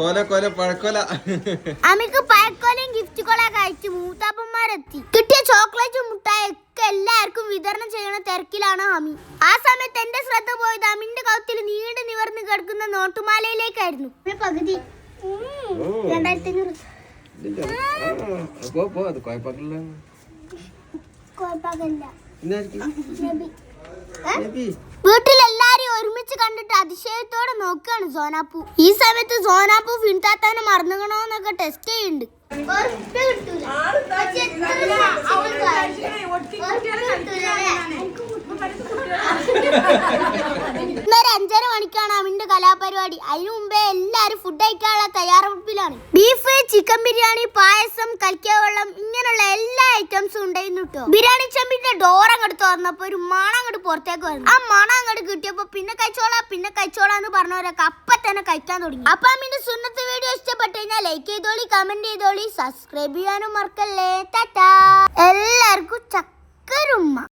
കൊല കൊല പഴക്കൊല. അമിക്ക് പഴക്കോലയും ഗിഫ്റ്റ് കോല അയച്ചു മൂത്താപ്പന്മാരെത്തി. കിട്ടിയ ചോക്ലേറ്റ് മുട്ടായി ഒക്കെ എല്ലാവർക്കും വിതരണം ചെയ്യണ തിരക്കിലാണ് അമി ആ സമയത്ത് എന്റെ ശ്രദ്ധ പോയത് അമിന്റെ കൗത്തിൽ നീണ്ടു നിവർന്ന് കിടക്കുന്ന നോട്ടുമാലയിലേക്കായിരുന്നു. പകുതി. രണ്ടായിരത്തി അഞ്ഞൂറ് പോ പോ അത് കുഴപ്പമില്ല കുഴപ്പമില്ല ഒരുമിച്ച് കണ്ടിട്ട് അതിശയത്തോടെ നോക്കുകയാണ് സോനാപ്പു. ഈ സമയത്ത് സോനാപ്പു ഫിൻതാത്താനെ മറന്നുകണോന്നൊക്കെ ടെസ്റ്റ് ചെയ്യുന്നുണ്ട്. മണിക്കാണ് കലാപരിപാടി അതിനു മുമ്പേ എല്ലാരും ഫുഡ് കഴിക്കാനുള്ള തയ്യാറെടുപ്പിലാണ്. ബീഫ് ചിക്കൻ ബിരിയാണി പായസം കൽക്കവെള്ളം ഇങ്ങനെയുള്ള എല്ലാ ഐറ്റംസും ഉണ്ടായിരുന്നു കേട്ടോ ബിരിയാണി ചെമ്പിന്റെ ഡോർ അങ്ങോട്ട് തുറന്നപ്പോ ഒരു മണം അങ്ങോട്ട് പുറത്തേക്ക് വന്നു. ആ മണം അങ്ങോട്ട് കിട്ടിയപ്പോ പിന്നെ കഴിച്ചോളാം പിന്നെ കഴിച്ചോളാം എന്ന് പറഞ്ഞവരൊക്കെ അപ്പൊ തന്നെ കഴിക്കാൻ തുടങ്ങി. അപ്പൊ അമ്മിന്റെ സുന്നത്ത് വീഡിയോ ഇഷ്ടപ്പെട്ടു കഴിഞ്ഞാൽ ലൈക്ക് ചെയ്തോളി കമന്റ് ചെയ്തോളി സബ്സ്ക്രൈബ് ചെയ്യാനും മറക്കല്ലേ. ടാറ്റാ. ചക്കരുമ്മ